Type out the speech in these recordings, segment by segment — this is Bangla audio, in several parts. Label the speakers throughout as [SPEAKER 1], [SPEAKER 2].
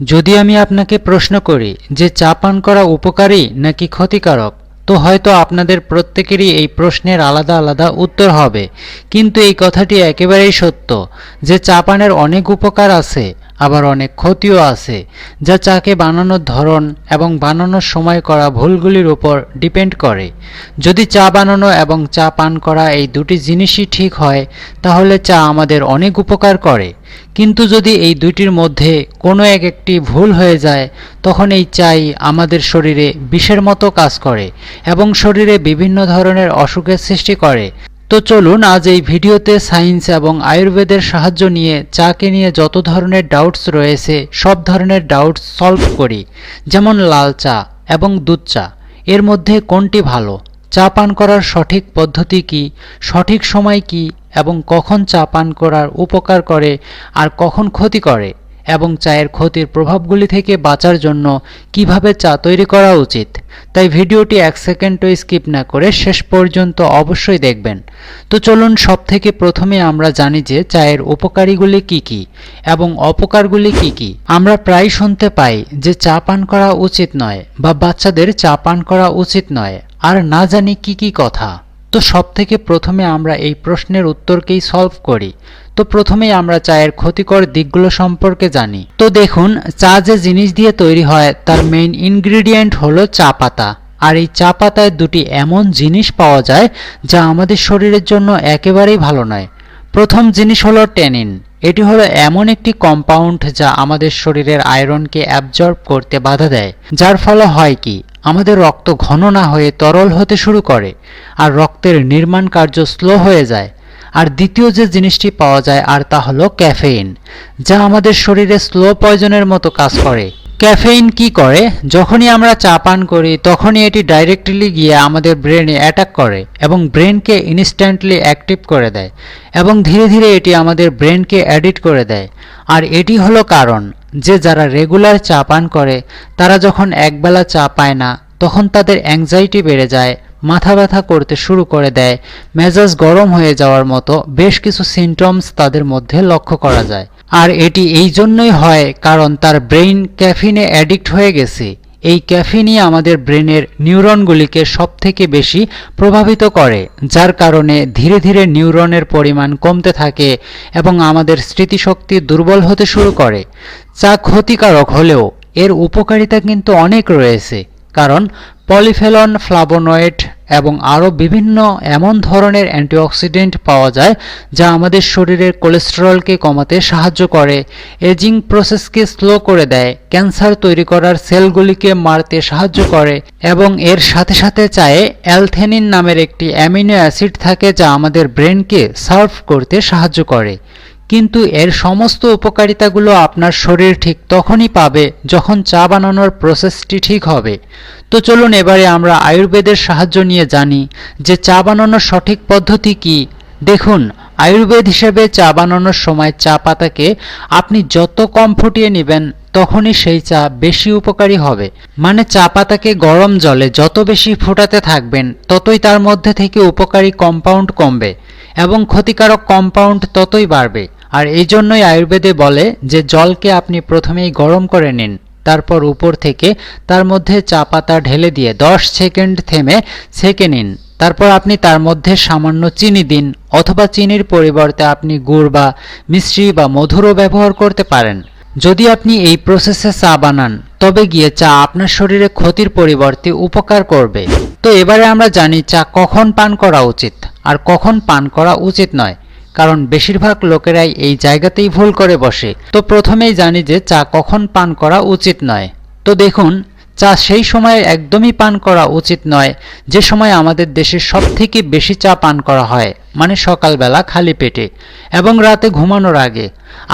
[SPEAKER 1] যদি আমি আপনাকে প্রশ্ন করি যে চা পান করা উপকারী নাকি ক্ষতিকারক, তো হয়তো আপনাদের প্রত্যেকেরই এই প্রশ্নের আলাদা আলাদা উত্তর হবে। কিন্তু এই কথাটি একেবারেই সত্য যে চা পানের অনেক উপকার আছে আবার অনেক ক্ষতিও আছে, যা চাকে বানানোর ধরন এবং বানানোর সময় করা ভুলগুলির উপর ডিপেন্ড করে। যদি চা বানানো এবং চা পান করা এই দুটি জিনিসই ঠিক হয়, তাহলে চা আমাদের অনেক উপকার করে। কিন্তু যদি এই দুইটির মধ্যে কোনো এক একটি ভুল হয়ে যায়, তখন এই চাই আমাদের শরীরে বিষের মতো কাজ করে এবং শরীরে বিভিন্ন ধরনের অসুখের সৃষ্টি করে। তো চলুন আজ এই ভিডিওতে সায়েন্স এবং আয়ুর্বেদের সাহায্য নিয়ে, চাকে নিয়ে যত ধরনের ডাউটস রয়েছে, সব ধরনের ডাউটস সলভ করি। যেমন লাল চা এবং দুধ চা। এর মধ্যে কোনটি ভালো? চা পান করার সঠিক পদ্ধতি কি? সঠিক সময় কি? এবং কখন চা পান করার উপকার করে? আর কখন ক্ষতি করে? এবং চায়ের ক্ষতির প্রভাবগুলি থেকে বাঁচার জন্য কীভাবে চা তৈরি করা উচিত, তাই ভিডিওটি এক সেকেন্ডও স্কিপ না করে শেষ পর্যন্ত অবশ্যই দেখবেন। তো চলুন সব থেকে প্রথমে আমরা জানি যে চায়ের উপকারীগুলি কি কি এবং অপকারগুলি কি কি। আমরা প্রায় শুনতে পাই যে চা পান করা উচিত নয় বা বাচ্চাদের চা পান করা উচিত নয়, আর না জানি কি কি কথা। তো সব থেকে প্রথমে আমরা এই প্রশ্নের উত্তরকেই সলভ করি। তো প্রথমেই আমরা চায়ের ক্ষতিকর দিকগুলো সম্পর্কে জানি। তো দেখুন, চা যে জিনিস দিয়ে তৈরি হয়, তার মেইন ইনগ্রিডিয়েন্ট হলো চা পাতা। আর এই চা পাতায় দুটি এমন জিনিস পাওয়া যায়, যা আমাদের শরীরের জন্য একেবারেই ভালো নয়। প্রথম জিনিস হলো টেনিন এটি হলো এমন একটি কম্পাউন্ড যা আমাদের শরীরের আয়রনকে অ্যাবজর্ব করতে বাধা দেয়। যার ফলে হয় কি, আমাদের রক্ত ঘন না হয়ে তরল হতে শুরু করে, আর রক্তের নির্মাণ কার্য স্লো হয়ে যায়। আর দ্বিতীয় যে জিনিসটি পাওয়া যায় আর তা হলো ক্যাফেইন, যা আমাদের শরীরে স্লো পয়জনের মতো কাজ করে। ক্যাফেইন কি করে? যখনই আমরা চা পান করি, তখনই এটি ডাইরেক্টলি গিয়ে আমাদের ব্রেনে অ্যাটাক করে এবং ব্রেনকে ইনস্ট্যান্টলি অ্যাক্টিভ করে দেয় এবং ধীরে ধীরে এটি আমাদের ব্রেনকে অ্যাডিট করে দেয়। আর এটি হলো কারণ যে যারা রেগুলার চা পান করে, তারা যখন একবেলা চা পায় না, তখন তাদের অ্যাংজাইটি বেড়ে যায় মাথা ব্যথা করতে শুরু করে দেয়। মেজাজ গরম হয়ে যাওয়ার মতো বেশ কিছু সিমটমস তাদের মধ্যে লক্ষ্য করা যায়। আর এটি এই জন্যই হয় কারণ তার ব্রেইন ক্যাফিনে অ্যাডিক্ট হয়ে গেছে। এই ক্যাফিনই আমাদের ব্রেনের নিউরনগুলিকে সবথেকে বেশি প্রভাবিত করে, যার কারণে ধীরে ধীরে নিউরনের পরিমাণ কমতে থাকে এবং আমাদের স্মৃতিশক্তি দুর্বল হতে শুরু করে। চা ক্ষতিকারক হলেও এর উপকারিতা কিন্তু অনেক রয়েছে। কারণ পলিফেলন ফ্লাবোনয়েড এবং আরও বিভিন্ন এমন ধরনের অ্যান্টিঅক্সিডেন্ট পাওয়া যায় যা আমাদের শরীরের কোলেস্টেরলকে কমাতে সাহায্য করে। এজিং প্রসেসকে স্লো করে দেয়, ক্যান্সার তৈরি করার সেলগুলিকে মারতে সাহায্য করে এবং এর সাথে সাথে চায়ে অ্যালথেনিন নামের একটি অ্যামিনো অ্যাসিড থাকে যা আমাদের ব্রেনকে সার্ভ করতে সাহায্য করে। কিন্তু এর সমস্ত উপকারিতাগুলো আপনার শরীর ঠিক তখনই পাবে যখন চা বানানোর প্রসেসটি ঠিক হবে। তো চলুন এবারে আমরা আয়ুর্বেদের সাহায্য নিয়ে জানি যে চা বানানোর সঠিক পদ্ধতি কি। দেখুন, আয়ুর্বেদ হিসেবে চা বানানোর সময় চা পাতাকে আপনি যত কম ফুটিয়ে নেবেন তখনই সেই চা বেশি উপকারী হবে। মানে চা পাতাকে গরম জলে যত বেশি ফোটাতে থাকবেন, ততই তার মধ্যে থেকে উপকারী কম্পাউন্ড কমবে এবং ক্ষতিকারক কম্পাউন্ড ততই বাড়বে। আর এই জন্যই আয়ুর্বেদে বলে যে জলকে আপনি প্রথমেই গরম করে নিন, তারপর উপর থেকে তার মধ্যে চা পাতা ঢেলে দিয়ে দশ সেকেন্ড থেমে সেকে নিন। তারপর আপনি তার মধ্যে সামান্য চিনি দিন, অথবা চিনির পরিবর্তে আপনি গুড় বা মিশ্রি বা মধুরও ব্যবহার করতে পারেন। যদি আপনি এই প্রসেসে চা বানান, তবে গিয়ে চা আপনার শরীরে ক্ষতির পরিবর্তে উপকার করবে। তো এবারে আমরা জানি চা কখন পান করা উচিত, আর কখন পান করা উচিত নয়। কারণ বেশিরভাগ লোকেরাই এই জায়গাতেই ভুল করে বসে। তো প্রথমেই জানি যে চা কখন পান করা উচিত নয়। তো দেখুন, চা সেই সময়ে একদমই পান করা উচিত নয় যে সময় আমাদের দেশে সব থেকে বেশি চা পান করা হয় মানে সকালবেলা খালি পেটে, এবং রাতে ঘুমানোর আগে।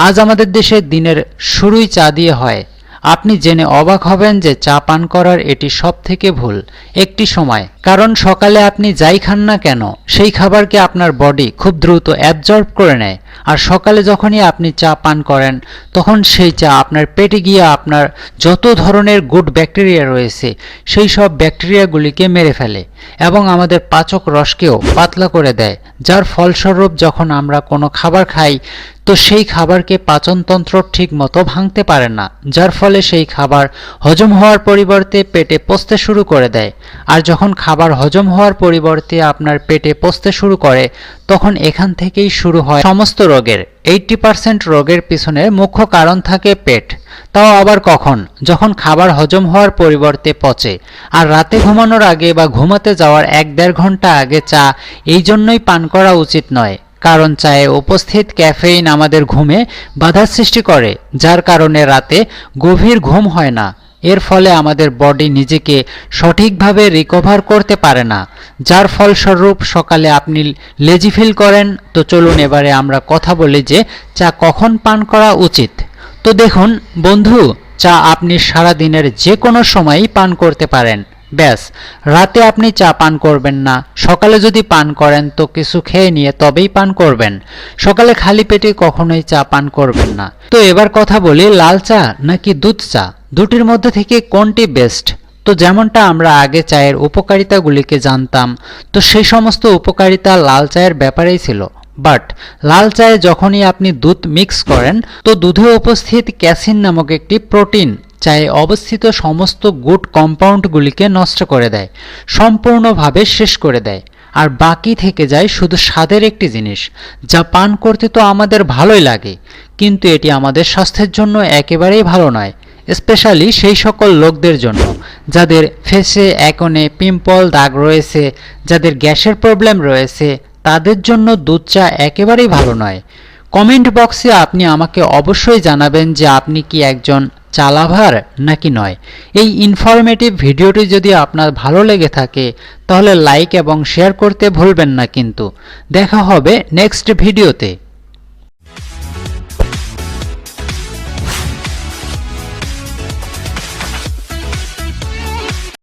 [SPEAKER 1] আজ আমাদের দেশে দিনের শুরুই চা দিয়ে হয়। আপনি জেনে অবাক হবেন যে চা পান করার এটি সব থেকে ভুল। একটি সময়। কারণ সকালে আপনি যাই খান না কেন, সেই খাবারকে আপনার বডি খুব দ্রুত অ্যাবজর্ব করে নেয়। আর সকালে যখনই আপনি চা পান করেন, তখন সেই চা আপনার পেটে গিয়ে আপনার যত ধরনের গুড ব্যাকটেরিয়া রয়েছে, সেই সব ব্যাকটেরিয়াগুলিকে মেরে ফেলে। এবং আমাদের পাচক রসকেও পাতলা করে দেয়, যার ফলস্বরূপ যখন আমরা কোনো খাবার খাই, তো সেই খাবারকে পাচনতন্ত্র ঠিক মতো ভাঙতে পারে না, যার ফলে সেই খাবার হজম হওয়ার পরিবর্তে পেটে পচতে শুরু করে দেয়। আর যখন খাবার হজম হওয়ার পরিবর্তে আপনার পেটে পচতে শুরু করে তখন এখান থেকেই শুরু হয় সমস্ত রোগের। এইটটি পার্সেন্ট রোগের পিছনে মুখ্য কারণ থাকে পেট। তাও আবার কখন? যখন খাবার হজম হওয়ার পরিবর্তে পচে। আর রাতে ঘুমানোর আগে বা ঘুমাতে যাওয়ার এক দেড় ঘণ্টা আগে চা, এই জন্যই পান করা উচিত নয়। কারণ চায়ে উপস্থিত ক্যাফেইন আমাদের ঘুমে বাধার সৃষ্টি করে, যার কারণে রাতে গভীর ঘুম হয় না। এর ফলে আমাদের বডি নিজেকে সঠিকভাবে রিকভার করতে পারে না। যার ফলস্বরূপ সকালে আপনি লেজি ফিল করেন, তো চলুন এবারে আমরা কথা বলি যে চা কখন পান করা উচিত। তো দেখুন, বন্ধু, চা আপনি সারা দিনের যে কোনো সময়ই পান করতে পারেন। ব্যাস, রাতে আপনি চা পান করবেন না। সকালে যদি পান করেন, তো কিছু খেয়ে নিয়ে তবেই পান করবেন। সকালে খালি পেটে কখনোই চা পান করবেন না। তো এবার কথা বলি লাল চা নাকি দুধ চা? দুটির মধ্যে থেকে কোনটি বেস্ট তো যেমনটা আমরা আগে চায়ের উপকারিতাগুলিকে জানতাম, তো সেই সমস্ত উপকারিতা লাল চায়ের ব্যাপারেই ছিল। বাট লাল চায়ে যখনই আপনি দুধ মিক্স করেন, তো দুধে উপস্থিত ক্যাসিন নামক একটি প্রোটিন চায়ে অবস্থিত সমস্ত গুড কম্পাউন্ডগুলিকে নষ্ট করে দেয়, সম্পূর্ণভাবে শেষ করে দেয়। আর বাকি থেকে যায় শুধু স্বাদের একটি জিনিস, যা পান করতে তো আমাদের ভালোই লাগে, কিন্তু এটি আমাদের স্বাস্থ্যের জন্য একেবারেই ভালো নয়। স্পেশালি সেই সকল লোকদের জন্য, যাদের ফেসে একনে পিম্পল দাগ রয়েছে, যাদের গ্যাসের প্রবলেম রয়েছে, তাদের জন্য দুধ চা একেবারেই ভালো নয়। কমেন্ট বক্সে আপনি আমাকে অবশ্যই জানাবেন যে আপনি কি একজন চালাভার নাকি নয়। এই ইনফরমেটিভ ভিডিওটি যদি আপনার ভালো লেগে থাকে, তাহলে লাইক এবং শেয়ার করতে ভুলবেন না কিন্তু। দেখা হবে নেক্সট ভিডিওতে